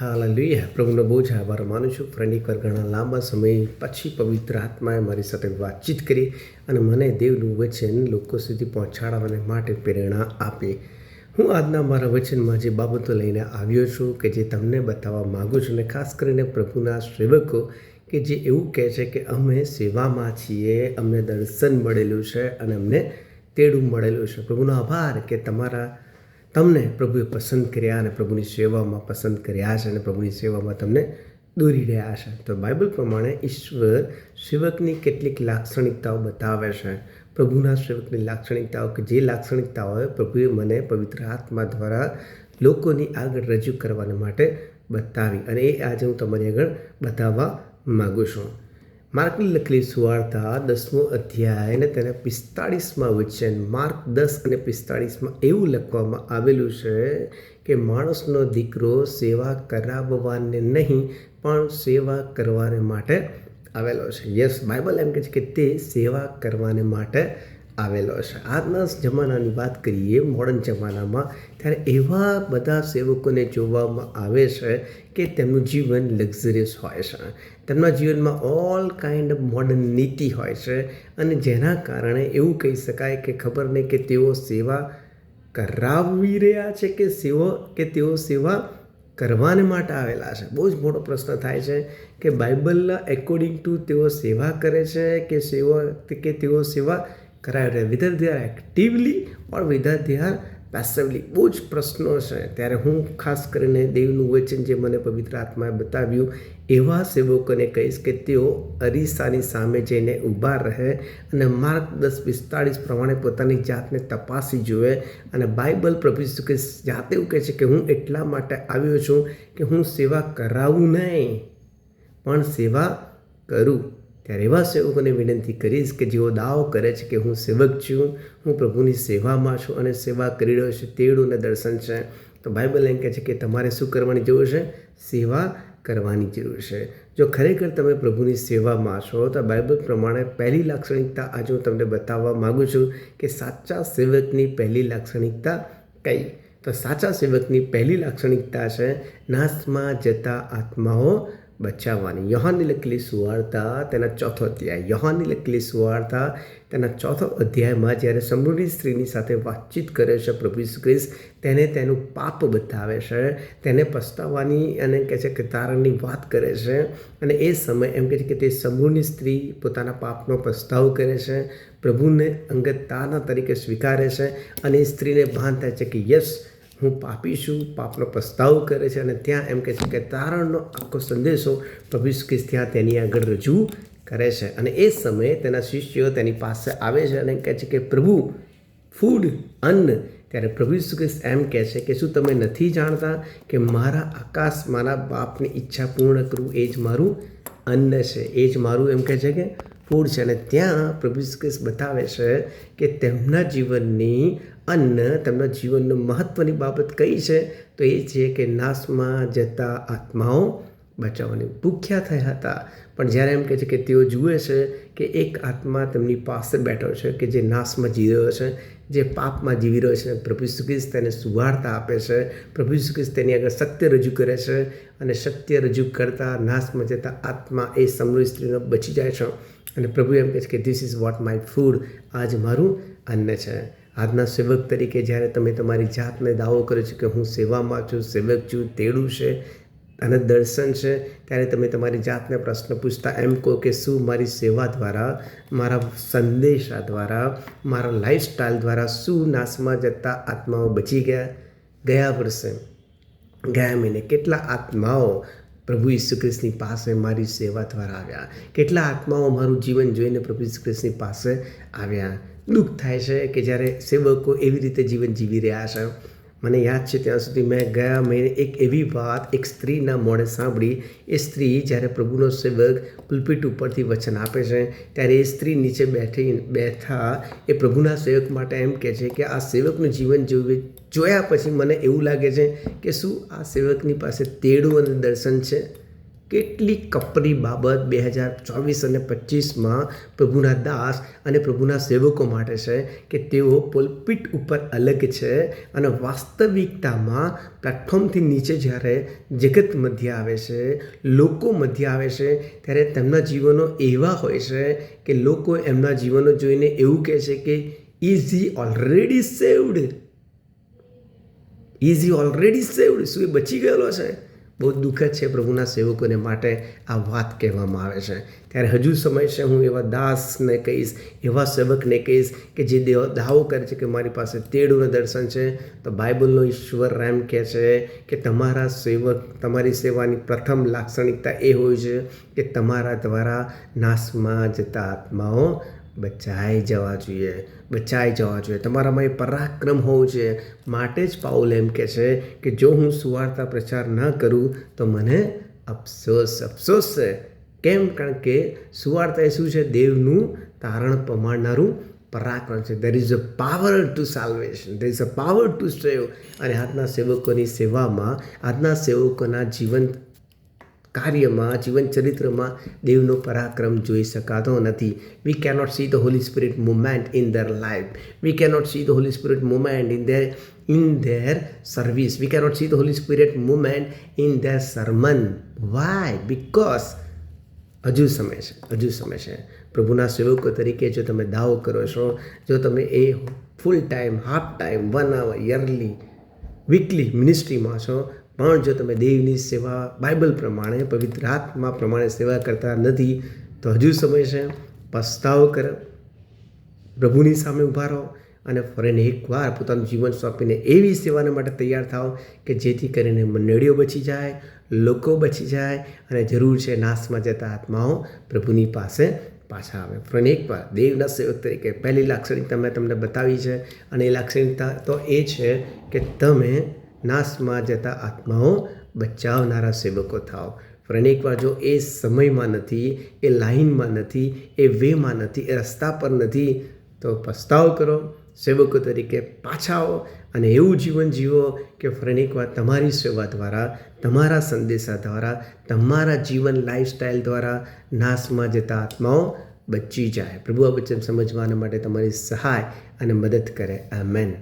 Hallelujah. પ્રભુનો બહુ જ આભાર માનું છું. ફ્રેન્ડ એકવાર ઘણા લાંબા સમય પછી પવિત્ર આત્માએ મારી સાથે વાતચીત કરી અને મને દેવનું વચન લોકો સુધી પહોંચાડવાને માટે પ્રેરણા આપી. હું આજના મારા વચનમાં જે બાબતો લઈને આવ્યો છું કે જે તમને બતાવવા માગું છું અને ખાસ કરીને પ્રભુના સેવકો કે જે એવું કહે છે કે અમે સેવામાં છીએ, અમને દર્શન મળેલું છે અને અમને તેડું મળેલું છે. પ્રભુનો આભાર કે તમારા તમને પ્રભુએ પસંદ કર્યા અને પ્રભુની સેવામાં પસંદ કર્યા છે અને પ્રભુની સેવામાં તમને દોરી રહ્યા છે. તો બાઇબલ પ્રમાણે ઈશ્વર સેવકની કેટલીક લાક્ષણિકતાઓ બતાવે છે. પ્રભુના સેવકની લાક્ષણિકતાઓ કે જે લાક્ષણિકતાઓ પ્રભુએ મને પવિત્ર આત્મા દ્વારા લોકોની આગળ રજૂ કરવાને માટે બતાવી. અને એ આજે હું તમારી આગળ બતાવવા માગું છું. માર્કની લખેલી સુવાર્તા, દસમો અધ્યાય અને તેના પિસ્તાળીસમાં વચન. માર્ક દસ અને પિસ્તાળીસમાં એવું લખવામાં આવેલું છે કે માણસનો દીકરો સેવા કરાવવાને નહીં, પણ સેવા કરવાને માટે આવેલો છે. યસ બાઇબલ એમ કહે છે કે તે સેવા કરવાને માટે આવેલો છે. આજના જમાનાની વાત કરીએ મોડર્ન જમાનામાં, ત્યારે એવા બધા સેવકોને જોવામાં આવે છે કે તેમનું જીવન લક્ઝરિયસ હોય છે. તેમના જીવનમાં ઓલ કાઇન્ડ ઓફ મોડર્ન નીતિ હોય છે અને જેના કારણે એવું કહી શકાય કે ખબર નહીં કે તેઓ સેવા કરાવી રહ્યા છે કે સેવો, કે તેઓ સેવા કરવાને માટે આવેલા છે. બહુ જ મોટો પ્રશ્ન થાય છે કે બાઇબલના એકોર્ડિંગ ટુ તેઓ સેવા કરે છે કે સેવા, કે તેઓ સેવા કરાવી રહ્યા whether they are actively or whether they are passively બહુ જ પ્રશ્નો છે. ત્યારે હું ખાસ કરીને દેવનું વચન જે મને પવિત્ર આત્માએ બતાવ્યું, એવા સેવકોને કહીશ કે તેઓ અરીસાની સામે જઈને ઊભા રહે અને માર્ક દસ પિસ્તાળીસ પ્રમાણે પોતાની જાતને તપાસી જુએ. અને બાઇબલ પ્રભુ કે જાતે એવું કહે છે કે હું એટલા માટે આવ્યો છું કે હું સેવા કરાવું નહીં, પણ સેવા કરું. ત્યારે એવા સેવકોને વિનંતી કરીશ કે જેઓ દાવો કરે છે કે હું સેવક છું, હું પ્રભુની સેવામાં છું અને સેવા કરી રહ્યો છું, તેડું દર્શન છે. તો બાઇબલ એમ કહે છે કે તમારે શું કરવાની જરૂર છે? સેવા કરવાની જરૂર છે. જો ખરેખર તમે પ્રભુની સેવામાં છો, તો બાઇબલ પ્રમાણે પહેલી લાક્ષણિકતા આજે હું તમને બતાવવા માગું છું કે સાચા સેવકની પહેલી લાક્ષણિકતા કઈ? તો સાચા સેવકની પહેલી લાક્ષણિકતા છે નાશમાં જતા આત્માઓ બચાવવાની. યહાનની લખેલી સુવાર્તા તેના ચોથો અધ્યાય. યહાનની લખેલી સુવાર્તા તેના ચોથો અધ્યાયમાં જ્યારે સમૃદ્ધિ સ્ત્રીની સાથે વાતચીત કરે છે પ્રભુ ઈસુ તેને તેનું પાપ બતાવે છે. તેને પસ્તાવાની અને કહે છે કે તારણની વાત કરે છે. અને એ સમય એમ કહે છે કે તે સમૃદ્ધિ સ્ત્રી પોતાના પાપનો પસ્તાવ કરે છે. પ્રભુને અંગત તારના તરીકે સ્વીકારે છે અને સ્ત્રીને ભાન થાય છે કે યસ હું પાપી છું, પાપનો પ્રસ્તાવ કરે છે અને ત્યાં એમ કહે છે કે તારણનો આખો સંદેશો પ્રભુ ખ્રિસ્ત ત્યાં તેની આગળ રજૂ કરે છે. અને એ સમયે તેના શિષ્યો તેની પાસે આવે છે અને કહે છે કે પ્રભુ, ફૂડ, અન્ન. ત્યારે પ્રભુ ખ્રિસ્ત એમ કહે છે કે શું તમે નથી જાણતા કે મારા આકાશ મારા બાપની ઈચ્છા પૂર્ણ કરવું એ જ મારું અન્ન છે, એ જ મારું એમ કહે છે કે ફૂડ છે. અને ત્યાં પ્રભુ ખ્રિસ્ત બતાવે છે કે તેમના જીવનની અન્ન તેમના જીવનનો મહત્ત્વની બાબત કઈ છે? તો એ છે કે નાશમાં જતા આત્માઓ બચાવવાની ભૂખ્યા થયા હતા. પણ જ્યારે એમ કહે છે કે તેઓ જુએ છે કે એક આત્મા તેમની પાસે બેઠો છે કે જે નાશમાં જીવી રહ્યો છે, જે પાપમાં જીવી રહ્યો છે, પ્રભુ ખ્રિસ્ત તેને સુવાર્તા આપે છે, પ્રભુ ખ્રિસ્ત તેની આગળ સત્ય રજૂ કરે છે અને સત્ય રજૂ કરતાં નાશમાં જતા આત્મા એ સમૃદ્ધ સ્ત્રીનો બચી જાય છે. અને પ્રભુ એમ કહે છે કે this is what my food આજ મારું અન્ન છે. આજના સેવક તરીકે જ્યારે તમે તમારી જાતને દાવો કરો છો કે હું સેવામાં છું, સેવક છું, તેડું છે અને દર્શન છે, ત્યારે તમે તમારી જાતને પ્રશ્ન પૂછતા એમ કહો કે શું મારી સેવા દ્વારા, મારા સંદેશા દ્વારા, મારા લાઈફસ્ટાઈલ દ્વારા શું નાશમાં જતા આત્માઓ બચી ગયા? ગયા વર્ષે, ગયા મહિને કેટલા આત્માઓ પ્રભુ ઈસુ ખ્રિસ્તની પાસે મારી સેવા દ્વારા આવ્યા? કેટલા આત્માઓ મારું જીવન જોઈને પ્રભુ ઈસુ ખ્રિસ્તની પાસે આવ્યા? દુઃખ થાય છે કે જ્યારે સેવકો એવી રીતે જીવન જીવી રહ્યા છે. મને યાદ છે ત્યાં સુધી મેં ગયા મહિને એક એવી વાત એક સ્ત્રીના મોડે સાંભળી. એ સ્ત્રી જ્યારે પ્રભુનો સેવક પુલપીટ ઉપરથી વચન આપે છે, ત્યારે એ સ્ત્રી નીચે બેઠી બેઠા એ પ્રભુના સેવક માટે એમ કહે છે કે, આ સેવકનું જીવન જોયું જોયા પછી મને એવું લાગે છે કે શું આ સેવકની પાસે તેડું અને દર્શન છે? કેટલી કપરી બાબત બે હજાર ચોવીસ અને પચીસમાં પ્રભુના દાસ અને પ્રભુના સેવકો માટે છે કે તેઓ પોલપીટ ઉપર અલગ છે અને વાસ્તવિકતામાં પ્લેટફોર્મથી નીચે જ્યારે જગત મધ્ય આવે છે, લોકો મધ્ય આવે છે, ત્યારે તેમના જીવનો એવા હોય છે કે લોકો એમના જીવનો જોઈને એવું કહે છે કે is he already saved is he already saved શું એ બચી ગયેલો છે? બહુ દુઃખદ છે પ્રભુના સેવકોને માટે આ વાત કહેવામાં આવે છે. ત્યારે હજુ સમય છે, હું એવા દાસને કહીશ, એવા સેવકને કહીશ કે જે દેવ દાવો કરે છે કે મારી પાસે તેડું દર્શન છે, તો બાઇબલનો ઈશ્વર એમ કહે છે કે તમારા સેવક, તમારી સેવાની પ્રથમ લાક્ષણિકતા એ હોય છે કે તમારા દ્વારા નાશમાં જતા આત્માઓ બચાઈ જવા જોઈએ બચાઈ જવા જોઈએ. તમારામાં એ પરાક્રમ હોવું જોઈએ. માટે જ પાઉલ એમ કહે છે કે જો હું સુવાર્તા પ્રચાર ન કરું તો મને અફસોસ અફસોસ છે. કેમ? કારણ કે સુવાર્તા એ શું છે? દેવનું તારણ પમાડનારું પરાક્રમ છે. There is a power to salvation there is a power to save અને આજના સેવકોની સેવામાં, આજના સેવકોના જીવન કાર્યમાં, જીવન ચરિત્રમાં દેવનો પરાક્રમ જોઈ શકાતો નથી. We cannot see the Holy Spirit movement in their life we cannot see the Holy Spirit movement in their in their service we cannot see the Holy Spirit movement in their sermon why because હજુ સમય છે. હજુ સમય છે. પ્રભુના સેવકો તરીકે જો તમે દાવો કરો છો, જો તમે એ full time half time one hour yearly weekly મિનિસ્ટ્રીમાં છો પણ જો તમે દેવની સેવા બાઇબલ પ્રમાણે, પવિત્ર આત્મા પ્રમાણે સેવા કરતા નથી, તો હજુ સમય છે. પસ્તાવો કરો. પ્રભુની સામે ઊભા રહો અને ફરીને એકવાર પોતાનું જીવન સોંપીને એવી સેવાને માટે તૈયાર થાઓ કે જેથી કરીને મંડળીઓ બચી જાય, લોકો બચી જાય અને જરૂર છે નાશમાં જતા આત્માઓ પ્રભુની પાસે પાછા આવે. ફરીને એકવાર દેવના સેવક તરીકે પહેલી લાક્ષણિકતા મેં તમને બતાવી છે અને એ લાક્ષણિકતા તો એ છે કે તમે નાશમાં જતા આત્માઓ બચાવનારા સેવકો થાઓ. પણ એકવાર જો એ સમયમાં નથી, એ લાઈનમાં નથી, એ વેમાં નથી, એ રસ્તા પર નથી, તો પસ્તાવ કરો, સેવકો તરીકે પાછા આવો અને એવું જીવન જીવો કે ફરીને એકવાર તમારી સેવા દ્વારા, તમારા સંદેશા દ્વારા, તમારા જીવન લાઈફસ્ટાઈલ દ્વારા નાશમાં જતા આત્માઓ બચી જાય. પ્રભુ આ વચન સમજવાના માટે તમારી સહાય અને મદદ કરે. આ મેન